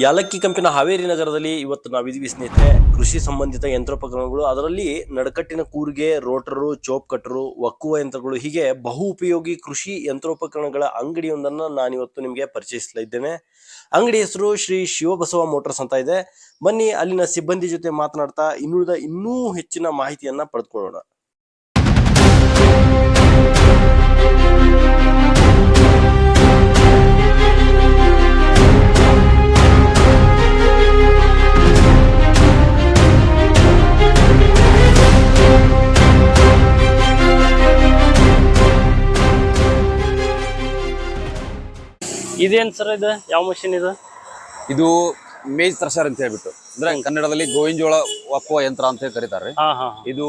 ಯಾಲಕ್ಕಿ ಕಂಪಿನ ಹಾವೇರಿ ನಗರದಲ್ಲಿ ಇವತ್ತು ನಾವಿದೀವಿ ಸ್ನೇಹಿತರೆ. ಕೃಷಿ ಸಂಬಂಧಿತ ಯಂತ್ರೋಪಕರಣಗಳು. ಅದರಲ್ಲಿ ನಡಕಟ್ಟಿನ ಕೂರಿಗೆ, ರೋಟರು ಚೋಪ್ ಕಟ್ಟರು ಒಕ್ಕುವ ಯಂತ್ರಗಳು, ಹೀಗೆ ಬಹು ಉಪಯೋಗಿ ಕೃಷಿ ಯಂತ್ರೋಪಕರಣಗಳ ಅಂಗಡಿಯೊಂದನ್ನು ನಾನಿವತ್ತು ನಿಮಗೆ ಪರಿಚಯಿಸಲಿದ್ದೇನೆ ಅಂಗಡಿ ಹೆಸರು ಶ್ರೀ ಶಿವಬಸವ ಮೋಟರ್ಸ್ ಅಂತ ಇದೆ. ಬನ್ನಿ ಅಲ್ಲಿನ ಸಿಬ್ಬಂದಿ ಜೊತೆ ಮಾತನಾಡ್ತಾ ಇನ್ನುಳಿದ ಇನ್ನೂ ಹೆಚ್ಚಿನ ಮಾಹಿತಿಯನ್ನ ಪಡೆದುಕೊಳ್ಳೋಣ. ಇದೇನ್ ಸರ್ ಇದು? ಯಾವ ಮಷಿನ್ ಇದು? ಇದು ಮೇಜ್ ಥ್ರೆಷರ್ ಅಂತ ಹೇಳ್ಬಿಟ್ಟು. ಅಂದ್ರೆ ಕನ್ನಡದಲ್ಲಿ ಗೋವಿಂಜೋಳ ಒಕ್ಕುವ ಯಂತ್ರ ಅಂತ ಹೇಳಿ ಕರೀತಾರೆ ಇದು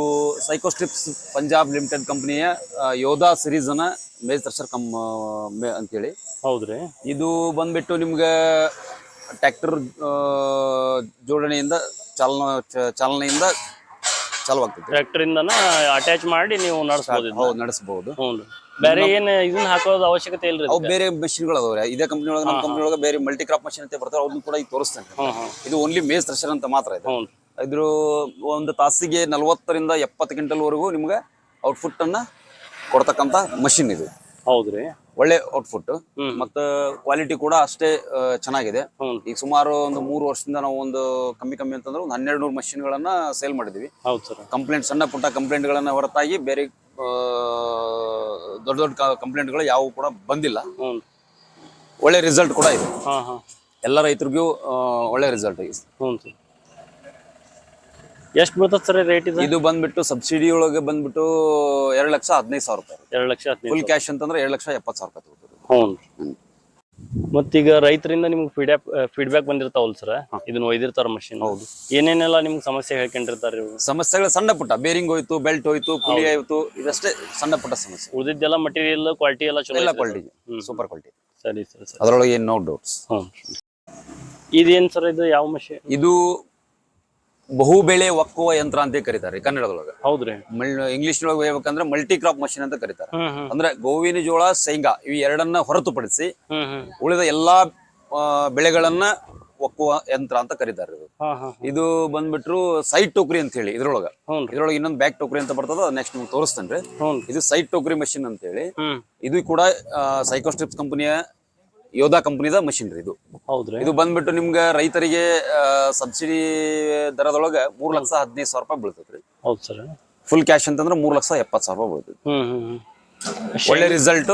ಸೈಕೋಸ್ಟ್ರಿಪ್ಸ್ ಪಂಜಾಬ್ ಲಿಮಿಟೆಡ್ ಕಂಪನಿಯ ಯೋಧಾ ಸಿರೀಸ್ ಅನ್ನ ಮೇಜ್ ಥ್ರೆಷರ್ ಕಮ್ ಮೇ- ಅಂತೇಳಿ. ಹೌದ್ರಿ. ಇದು ಬಂದ್ಬಿಟ್ಟು ನಿಮ್ಗೆ ಟ್ರ್ಯಾಕ್ಟರ್ ಜೋಡಣೆಯಿಂದ ಚಾಲನ ಚಾಲನೆಯಿಂದ ಚಾಲುವಾಗ್ತೈತಿ ಟ್ರ್ಯಾಕ್ಟರ್ ಇಂದನ ಅಟ್ಯಾಚ್ ಮಾಡಿ ನೀವು ನಡೆಸಬಹುದು ಹೌದು ನಡೆಸಬಹುದು ಹ್ಞೂ ಬೇರೆ ಏನ್ ಇದನ್ನ ಹಾಕೋದ್ ಅವಶ್ಯಕತೆ ಇಲ್ರಿ ಅವು ಬೇರೆ ಮಷಿನ್ಗಳು ಅದಾವ್ರೆ ಇದೇ ಕಂಪನಿ ಒಳಗ ನಮ್ಮ ಕಂಪನಿ ಒಳಗ ಬೇರೆ ಮಲ್ಟಿ ಕ್ರಾಪ್ ಮಷಿನ್ ಅಂತ ಬರ್ತಾರೆ ಅದನ್ನ ಕೂಡ ಈಗ ತೋರಿಸ್ತೇನೆ. ಇದು ಓನ್ಲಿ ಮೇಸ್ ಥ್ರೆಷರ್ ಅಂತ ಮಾತ್ರ ಇದೆ. ಹ್ಞೂ ಇದ್ರ ಒಂದು ತಾಸಿಗೆ ನಲವತ್ತರಿಂದ ಎಪ್ಪತ್ತು ಕ್ವಿಂಟಲ್ವರೆಗೂ ನಿಮ್ಗೆ ಔಟ್ಪುಟ್ ಅನ್ನ ಕೊಡ್ತಕ್ಕಂಥ ಮಷಿನ್ ಇದು. ಹೌದ್ರಿ. ಒಳ್ಳೆ ಔಟ್ಪುಟ್ ಮತ್ತ ಕ್ವಾಲಿಟಿ ಕೂಡ ಅಷ್ಟೇ ಚೆನ್ನಾಗಿದೆ. ಈಗ ಸುಮಾರು ಒಂದು ಮೂರು ವರ್ಷದಿಂದ ನಾವು ಒಂದು ಕಮ್ಮಿ ಕಮ್ಮಿ ಅಂತಂದ್ರೆ ಒಂದು ಹನ್ನೆರಡು ನೂರು ಮಷಿನ್ಗಳನ್ನ ಸೇಲ್ ಮಾಡಿದ್ವಿ. ಕಂಪ್ಲೇಂಟ್ ಸಣ್ಣ ಪುಟ್ಟ ಕಂಪ್ಲೇಂಟ್ಗಳನ್ನ ಹೊರತಾಗಿ ಬೇರೆ ದೊಡ್ಡ ದೊಡ್ಡ ದೊಡ್ಡ ಕಂಪ್ಲೇಂಟ್ಗಳು ಯಾವ ಕೂಡ ಬಂದಿಲ್ಲ. ಒಳ್ಳೆ ರಿಸಲ್ಟ್ ಕೂಡ ಇದೆ. ಎಲ್ಲ ರೈತರಿಗೂ ಒಳ್ಳೆ ರಿಸಲ್ಟ್ ಇದೆ ಎಷ್ಟು ಬೀಳ್ತದೆ ಸರ್ ರೇಟ್ ಇದು? ಇದು ಬಂದ್ಬಿಟ್ಟು ಸಬ್ಸಿಡಿ ಒಳಗೆ ಬಂದ್ಬಿಟ್ಟು ಎರಡು ಲಕ್ಷ ಹದಿನೈದು ಸಾವಿರ ರೂಪಾಯಿ ಎರಡು ಲಕ್ಷ ಹದಿನೈದು ಫುಲ್ ಕ್ಯಾಶ್ ಅಂತಂದ್ರೆ ಎರಡು ಲಕ್ಷ ಎಪ್ಪತ್ತು ಸಾವಿರ ರೂಪಾಯಿ ತಗೋತಾರೆ ಹ್ಞೂ ಮತ್ತೀಗ ರೈತರಿಂದ ನಿಮ್ಗೆ ಫೀಡ್ಯಾಕ್ ಫೀಡ್ಬ್ಯಾಕ್ ಬಂದಿರ್ತಾವಲ್ಲ ಸರ್? ಇದನ್ನ ಒಯ್ದಿರ್ತಾರ ಮಷಿನ್ ಹೌದು. ಏನೇನೆಲ್ಲ ನಿಮ್ಗೆ ಸಮಸ್ಯೆ ಹೇಳ್ಕೊಂಡಿರ್ತಾರೆ ಇವ್ರು? ಸಮಸ್ಯೆಗಳು ಸಣ್ಣ ಪುಟ್ಟ. ಬೇರಿಂಗ್ ಹೋಯ್ತು ಬೆಲ್ಟ್ ಹೋಯ್ತು ಕುಳಿ ಆಯ್ತು ಇದಷ್ಟೇ ಸಣ್ಣ ಪುಟ್ಟ ಸಮಸ್ಯೆ. ಉಳಿದಿದ್ದೆಲ್ಲ ಮಟೀರಿಯಲ್ ಕ್ವಾಲಿಟಿ ಎಲ್ಲ ಚಲೋ ಎಲ್ಲ? ಕ್ವಾಲಿಟಿ ಸೂಪರ್ ಕ್ವಾಲಿಟಿ ಸರಿ ಸರ್ ಸರಿ. ಅದರೊಳಗೆ ಏನು ನೋ ಡೌಟ್ಸ್ ಹ್ಞೂ ಇದೇನು ಸರ್ ಇದು? ಯಾವ ಮಷಿನ್ ಇದು ಬಹು ಬೆಳೆ ಒಕ್ಕುವ ಯಂತ್ರ ಅಂತ ಕರೀತಾರೆ ಕನ್ನಡದೊಳಗೆ. ಹೌದ್ರಿ. ಇಂಗ್ಲಿಷ್ ಒಳಗೆ ಹೇಳ್ಬೇಕಂದ್ರೆ ಮಲ್ಟಿ ಕ್ರಾಪ್ ಮಷಿನ್ ಅಂತ ಕರೀತಾರೆ. ಅಂದ್ರೆ ಗೋವಿನ ಜೋಳ ಶೇಂಗಾ ಇವು ಎರಡನ್ನ ಹೊರತುಪಡಿಸಿ ಉಳಿದ ಎಲ್ಲಾ ಬೆಳೆಗಳನ್ನ ಒಕ್ಕುವ ಯಂತ್ರ ಅಂತ ಕರೀತಾರೆ ಇದು ಇದು ಬಂದ್ಬಿಟ್ರು ಸೈಡ್ ಟೋಕ್ರಿ ಅಂತ ಹೇಳಿ ಇದ್ರೊಳಗ ಇದ್ರೊಳಗೆ ಇನ್ನೊಂದು ಬ್ಯಾಕ್ ಟೋಕ್ರಿ ಅಂತ ಬರ್ತದ ನೆಕ್ಸ್ಟ್ ನಿಮ್ಗೆ ತೋರಿಸ್ತೇನೆ ಇದು ಸೈಡ್ ಟೋಕ್ರಿ ಮಷಿನ್ ಅಂತ ಹೇಳಿ ಇದು ಕೂಡ ಸೈಕೋಸ್ಟ್ರಿಪ್ಸ್ ಕಂಪನಿಯ ಯೋಧಾ ಕಂಪನಿದ ಮಷಿನ್ರಿ ಇದು. ಹೌದ್ರಿ. ಇದು ಬಂದ್ಬಿಟ್ಟು ನಿಮ್ಗೆ ರೈತರಿಗೆ ಸಬ್ಸಿಡಿ ದರದೊಳಗ ಮೂರ್ ಲಕ್ಷ ಹದಿನೈದು ಸಾವಿರ ರೂಪಾಯಿ ಬೀಳ್ತೈತ್ರಿ. ಹೌದು ಸರ್. ಫುಲ್ ಕ್ಯಾಶ್ ಅಂತಂದ್ರೆ ಮೂರ್ ಲಕ್ಷ ಎಪ್ಪತ್ತು ಸಾವಿರ ರೂಪಾಯಿ ಬೀಳ್ತೈತಿ ಹ್ಮ್ ಹ್ಮ್ ಹ್ಮ್. ಒಳ್ಳೆ ರಿಸಲ್ಟ್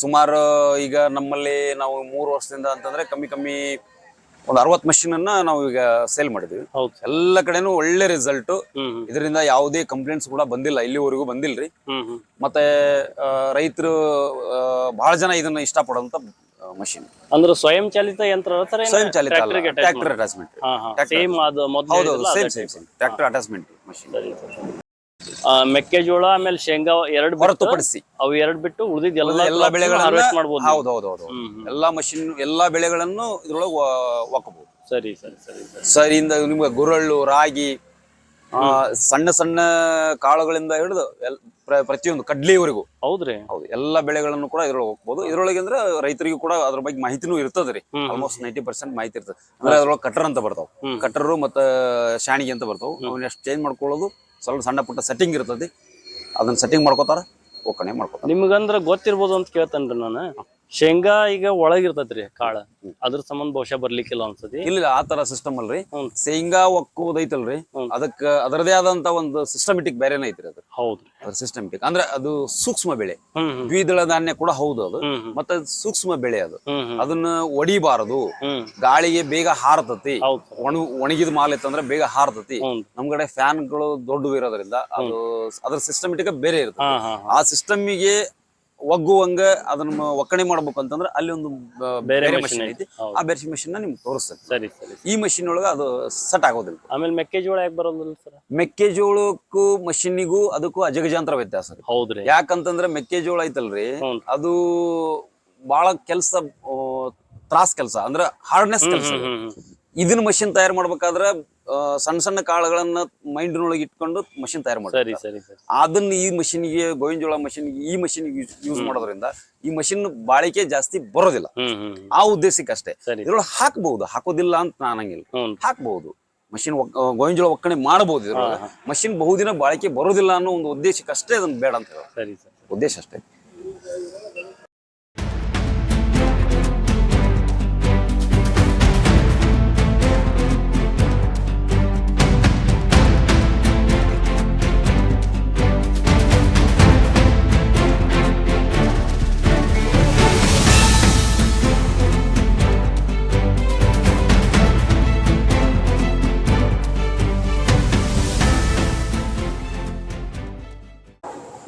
ಸುಮಾರು ಈಗ ನಮ್ಮಲ್ಲಿ ನಾವು ಮೂರು ವರ್ಷದಿಂದ ಅಂತಂದ್ರೆ ಕಮ್ಮಿ ಕಮ್ಮಿ ಒಂದು ಅರವತ್ತು ಮಷಿನ್ ಅನ್ನ ನಾವು ಈಗ ಸೇಲ್ ಮಾಡಿದ್ವಿ. ಎಲ್ಲ ಕಡೆನೂ ಒಳ್ಳೆ ರಿಸಲ್ಟ್ ಇದರಿಂದ ಯಾವುದೇ ಕಂಪ್ಲೇಂಟ್ಸ್ ಕೂಡ ಬಂದಿಲ್ಲ ಇಲ್ಲಿವರೆಗೂ ಬಂದಿಲ್ರಿ. ಮತ್ತೆ ರೈತರು ಬಹಳ ಜನ ಇದನ್ನ ಇಷ್ಟಪಡುವಂತ ಮಷಿನ್ ಅಂದ್ರೆ ಸ್ವಯಂ ಚಾಲಿತ ಯಂತ್ರ ಸ್ವಯಂ ಚಾಲಿತ ಟ್ರಾಕ್ಟರ್ ಟ್ರ್ಯಾಕ್ಟರ್ ಅಟ್ಯಾಚ್ಮೆಂಟ್ ಸೇಮ್ ಅದು ಮೊದಲು ಹೌದು same same same tractor attachment machine ಮೆಕ್ಕೆಜೋಳ ಆಮೇಲೆ ಶೇಂಗಾ ಎರಡು ಹೊರತುಪಡಿಸಿ. ಅವು ಎರಡು ಬಿಟ್ಟು ಉಳಿದ ಎಲ್ಲ ಎಲ್ಲ ಬೆಳೆಗಳನ್ನ ನೀವು. ಹೌದು ಹೌದು ಹೌದು. ಎಲ್ಲಾ ಮಷಿನ್ ಎಲ್ಲಾ ಬೆಳೆಗಳನ್ನು ಇದ್ರೊಳಗೆ ಒಕ್ಕಬಹುದು ಸರಿ ಸರಿ ಸರಿ ಸರಿ. ಸರಿಯಿಂದ ನಿಮ್ಗೆ ಗುರಳ್ಳು ರಾಗಿ ಸಣ್ಣ ಸಣ್ಣ ಕಾಳುಗಳಿಂದ ಹಿಡಿದು ಪ್ರತಿಯೊಂದು ಕಡ್ಲಿವರೆಗೂ. ಹೌದ್ರಿ. ಹೌದು ಎಲ್ಲ ಬೆಳೆಗಳನ್ನು ಕೂಡ ಇದ್ರೊಳಗೆ ಹೋಗ್ಬೋದು. ಇದ್ರೊಳಗೆ ಅಂದ್ರೆ ರೈತರಿಗೂ ಕೂಡ ಅದ್ರ ಬಗ್ಗೆ ಮಾಹಿತಿನೂ ಇರ್ತದ್ರಿ. ಆಲ್ಮೋಸ್ಟ್ ನೈಂಟಿ ಪರ್ಸೆಂಟ್ ಮಾಹಿತಿ ಇರ್ತದೆ. ಅಂದ್ರೆ ಅದ್ರೊಳಗೆ ಕಟ್ಟರ್ ಅಂತ ಬರ್ತಾವ. ಕಟ್ಟರು ಮತ್ತೆ ಶಾಣಿಗೆ ಅಂತ ಬರ್ತಾವ. ಅವನ್ನ ಎಷ್ಟು ಚೇಂಜ್ ಮಾಡ್ಕೊಳ್ಳೋದು ಸ್ವಲ್ಪ ಸಣ್ಣ ಪುಟ್ಟ ಸೆಟ್ಟಿಂಗ್ ಇರ್ತದೆ. ಅದನ್ನ ಸೆಟ್ಟಿಂಗ್ ಮಾಡ್ಕೋತಾರ ಒಕ್ಕಣೆ ಮಾಡ್ಕೋತಾರ. ನಿಮ್ಗಂದ್ರ ಗೊತ್ತಿರ್ಬೋದು ಅಂತ ಕೇಳ್ತೇನ್ರಿ ನಾನು. ಶೇಂಗಾ ಈಗ ಒಳಗಿರ್ತೈತ್ರಿ ಕಾಳ. ಅದ್ರ ಸಂಬಂಧ ಬಹುಶಃ ಬರ್ಲಿಕ್ಕಿಲ್ಲ ಅನ್ಸತಿ ಇಲ್ಲ ಆ ತರ ಸಿಸ್ಟಮ್ ಅಲ್ರಿ. ಶೇಂಗಾ ಒಕ್ಕುವುದೈತಲ್ರಿ ಹ್ಮ್. ಅದಕ್ಕ ಅದರದೇ ಆದಂತ ಒಂದು ಸಿಸ್ಟಮೆಟಿಕ್ ಬೇರೆನೇ ಐತ್ರಿ ಅದ್ರ ಹೌದು ಅದ್ರ ಸಿಸ್ಟಮೆಟಿಕ್ ಅಂದ್ರೆ ಅದು ಸೂಕ್ಷ್ಮ ಬೆಳೆ. ದ್ವಿದಳ ಧಾನ್ಯ ಕೂಡ ಹೌದು ಅದು. ಮತ್ತೆ ಸೂಕ್ಷ್ಮ ಬೆಳೆ ಅದು. ಅದನ್ನ ಒಡಿಬಾರದು. ಗಾಳಿಗೆ ಬೇಗ ಹಾರತತಿ. ಒಣ ಒಣಗಿದ ಮಾಲ್ ಇತ್ತಂದ್ರೆ ಬೇಗ ಹಾರತತಿ. ನಮ್ ಕಡೆ ಫ್ಯಾನ್ಗಳು ದೊಡ್ಡ ಇರೋದ್ರಿಂದ ಅದು ಅದ್ರ ಸಿಸ್ಟಮೆಟಿಕ್ ಬೇರೆ ಇರುತ್ತೆ ಆ ಸಿಸ್ಟಮಿಗೆ ಒಗ್ಗುವಂಗ ಅದನ್ನ ಒಕ್ಕಣೆ ಮಾಡ್ಬೇಕು ಅಂತಂದ್ರೆ ಅಲ್ಲಿ ಒಂದು ಬೇರೆ ಮಷಿನ್ ಐತಿ. ಆ ಬೇರೆ ಮಷಿನ್ನ ನಿಮ್ಗೆ ತೋರಿಸ್ತದೆ ಸರಿ ಸರಿ ಈ ಮಷಿನ್ ಒಳಗ ಅದು ಸೆಟ್ ಆಗೋದಿಲ್ಲ. ಆಮೇಲೆ ಮೆಕ್ಕೆಜೋಳ ಯಾಕೆ ಬರೋದಿಲ್ಲ ಸರ್? ಮೆಕ್ಕೆಜೋಳಕ್ಕೂ ಮಷಿನ್ನಿಗೂ ಅದಕ್ಕೂ ಅಜಗಜಾಂತರ ವ್ಯತ್ಯಾಸ ರೀ. ಹೌದ್ರಿ. ಯಾಕಂತಂದ್ರೆ ಮೆಕ್ಕೆಜೋಳ ಐತಲ್ರಿ ಅದು ಬಹಳ ಕೆಲಸ ತ್ರಾಸ್ ಕೆಲಸ ಅಂದ್ರೆ ಹಾರ್ಡ್ನೆಸ್ ಕೆಲಸ ಇದನ್ನ ಮಷಿನ್ ತಯಾರು ಮಾಡ್ಬೇಕಾದ್ರೆ ಸಣ್ಣ ಸಣ್ಣ ಕಾಳುಗಳನ್ನ ಮೈಂಡ್ನೊಳಗೆ ಇಟ್ಕೊಂಡು ಮಷಿನ್ ತಯಾರು ಸರಿ ಮಾಡ್ತಾರೆ ಸರಿ ಸರಿ. ಅದನ್ನ ಈ ಮಷಿನ್ಗೆ ಗೋವಿನ ಮಷಿನ್ಗೆ ಈ ಮಷಿನ್ ಯೂಸ್ ಮಾಡೋದ್ರಿಂದ ಈ ಮಷಿನ್ ಬಾಳಿಕೆ ಜಾಸ್ತಿ ಬರೋದಿಲ್ಲ. ಹ್ಮ್ ಹ್ಮ್ ಆ ಉದ್ದೇಶಕ್ಕೆ ಅಷ್ಟೇ. ಸರಿ. ಇದ್ರೊಳಗೆ ಹಾಕ್ಬಹುದು ಹಾಕೋದಿಲ್ಲ ಅಂತ ನಾನು ಅನ್ನಂಗಿಲ್ಲ ಹ್ಮ್. ಹಾಕ್ಬಹುದು ಮಷಿನ್ ಗೋವಿನ ಒಕ್ಕಣೆ ಮಾಡಬಹುದು ಇದ್ರೊಳಗೆ. ಮಷಿನ್ ಬಹುದಿನ ಬಾಳಿಕೆ ಬರೋದಿಲ್ಲ ಅನ್ನೋ ಒಂದು ಉದ್ದೇಶಕ್ಕೆ ಅಷ್ಟೇ ಅದನ್ನ ಬೇಡ ಅಂತ ಹೇಳೋದು. ಸರಿ ಸರಿ. ಉದ್ದೇಶ ಅಷ್ಟೇ.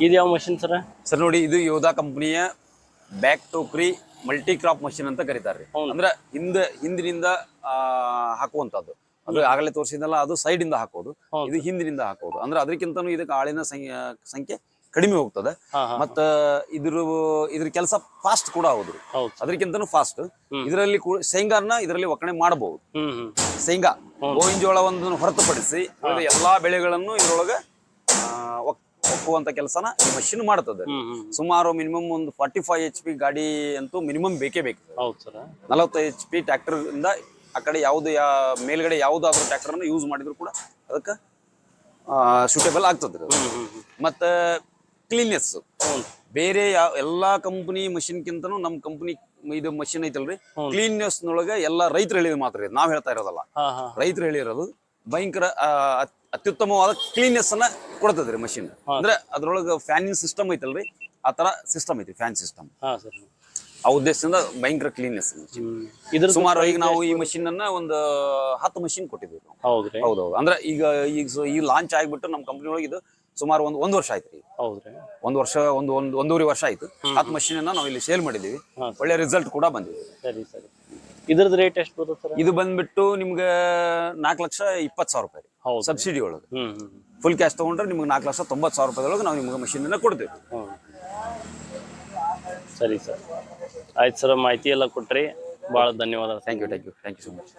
ಇದು ಯಾವ ಮಷಿನ್ ಸರ್ ಸರ್ ನೋಡಿ ಇದು ಯೋಧಾ ಕಂಪನಿಯ ಬ್ಯಾಕ್ ಟೋಕ್ರಿ ಮಲ್ಟಿ ಕ್ರಾಪ್ ಮಷಿನ್ ಅಂತ ಕರೀತಾರೆ ಅಂದ್ರೆ ಹಿಂದೆ ಹಿಂದಿನಿಂದ ಹಾಕುವಂತದ್ದು ಅದು ಆಗಲೇ ತೋರಿಸಿದಲ್ಲ ಅದು ಸೈಡ್ ಇಂದ ಹಾಕೋದು. ಇದು ಹಿಂದಿನಿಂದ ಹಾಕೋದು. ಅಂದ್ರೆ ಅದಕ್ಕಿಂತ ಇದಕ್ಕೆ ಆಳಿನ ಸಂಖ್ಯೆ- ಕಡಿಮೆ ಹೋಗ್ತದೆ. ಮತ್ತ ಇದ್ರ ಇದ್ರ ಕೆಲಸ ಫಾಸ್ಟ್ ಕೂಡ ಹೌದು. ಅದಕ್ಕಿಂತ ಅದಕ್ಕಿಂತನೂ ಫಾಸ್ಟ್ ಇದರಲ್ಲಿ ಶೇಂಗಾನ ಇದರಲ್ಲಿ ಒಕ್ಕಣೆ ಮಾಡಬಹುದು. ಶೇಂಗಾ ಗೋವಿನ ಜೋಳವನ್ನು ಹೊರತುಪಡಿಸಿ ಎಲ್ಲಾ ಬೆಳೆಗಳನ್ನು ಇದರೊಳಗೆ ಒಕ್ಕುವಂತ ಕೆಲಸನ ಈ ಮಷಿನ್ ಮಾಡ್ತದೆ ಸುಮಾರು ಮಿನಿಮಮ್ ಒಂದು ಫಾರ್ಟಿ ಫೈವ್ ಎಚ್ ಪಿ ಗಾಡಿ ಅಂತೂ ಮಿನಿಮಮ್ ಬೇಕೇ ಬೇಕು. ನಲವತ್ತು ಎಚ್ ಪಿ ಟ್ರ್ಯಾಕ್ಟರ್ ಇಂದ ಆ ಕಡೆ ಯಾವ್ದು ಯಾ ಮೇಲ್ಗಡೆ ಯಾವ್ದಾದ್ರು ಟ್ರ್ಯಾಕ್ಟರ್ ಅನ್ನು ಯೂಸ್ ಮಾಡಿದ್ರು ಕೂಡ ಅದಕ್ಕೆ ಸೂಟೇಬಲ್ ಆಗ್ತದೆ ಮತ್ತೆ ಕ್ಲೀನ್ನೆಸ್ ಬೇರೆ ಯಾವ ಎಲ್ಲಾ ಕಂಪನಿ ಮಷಿನ್ಕಿಂತನೂ ನಮ್ಮ ಕಂಪನಿ ಇದು ಮಷಿನ್ ಐತಲ್ರಿ? ಕ್ಲೀನ್ನೆಸ್ ನೊಳಗೆ ಎಲ್ಲಾ ರೈತರು ಹೇಳಿದ ಮಾತ್ರ ನಾವ್ ಹೇಳ್ತಾ ಇರೋದಲ್ಲ. ರೈತರು ಹೇಳಿರೋದು ಭಯಂಕರ ಅತ್ಯುತ್ತಮವಾದ ಕ್ಲೀನ್ನೆಸ್ ಅನ್ನ ಕೊಡ್ತದ್ರಿ ಮಷಿನ್ ಅಂದ್ರೆ ಅದ್ರೊಳಗೆ ಫ್ಯಾನಿನ ಸಿಸ್ಟಮ್ ಐತಲ್ರಿ? ಆ ತರ ಸಿಸ್ಟಮ್ ಐತಿ ಫ್ಯಾನ್ ಸಿಸ್ಟಮ್ ಆ ಉದ್ದೇಶದಿಂದ ಭಯಂಕರ ಕ್ಲೀನ್ನೆಸ್ ಇದ್ರ ಸುಮಾರು ಈಗ ನಾವು ಈ ಮಷಿನ್ ಅನ್ನ ಒಂದು ಹತ್ತು ಮಷಿನ್ ಕೊಟ್ಟಿದ್ವಿ ಹೌದು ಹೌದ್ರಿ. ಹೌದೌದು. ಅಂದ್ರೆ ಈಗ ಈಗ ಈ ಲಾಂಚ್ ಆಗಿಬಿಟ್ಟು ನಮ್ಮ ಕಂಪನಿ ಒಳಗೆ ಇದು ಸುಮಾರು ಒಂದು ಒಂದು ವರ್ಷ ಆಯ್ತು ರೀ ಹೌದ್ರಿ. ಒಂದು ವರ್ಷ ಒಂದು ಒಂದು ಒಂದೂವರೆ ವರ್ಷ ಆಯ್ತು. ಹತ್ತು ಮಷಿನ್ ಅನ್ನ ನಾವು ಇಲ್ಲಿ ಸೇಲ್ ಮಾಡಿದೀವಿ ಒಳ್ಳೆ ರಿಸಲ್ಟ್ ಕೂಡ ಬಂದಿದೆ. ಸರಿ ಸರಿ. ಇದ್ರದ್ದು ರೇಟ್ ಎಷ್ಟು ಬರುತ್ತೆ ಸರ್? ಇದು ಬಂದ್ಬಿಟ್ಟು ನಿಮ್ಗೆ ನಾಲ್ಕು ಲಕ್ಷ ಇಪ್ಪತ್ತು ಸಾವಿರ ರೂಪಾಯಿ ಹೌದು. ಸಬ್ಸಿಡಿ ಒಳಗೆ. ಫುಲ್ ಕ್ಯಾಶ್ ತಗೊಂಡ್ರೆ ನಿಮ್ಗೆ ನಾಲ್ಕು ಲಕ್ಷ ತೊಂಬತ್ತು ಸಾವಿರ ರೂಪಾಯಿದೊಳಗೆ ನಾವು ನಿಮ್ಗೆ ಮಷಿನ್ ಅನ್ನ ಕೊಡ್ತೀವಿ. ಸರಿ ಸರ್. ಆಯ್ತು ಸರ್ ಮಾಹಿತಿ ಎಲ್ಲ ಕೊಟ್ರಿ. ಭಾಳ ಧನ್ಯವಾದ. Thank you thank you thank you so much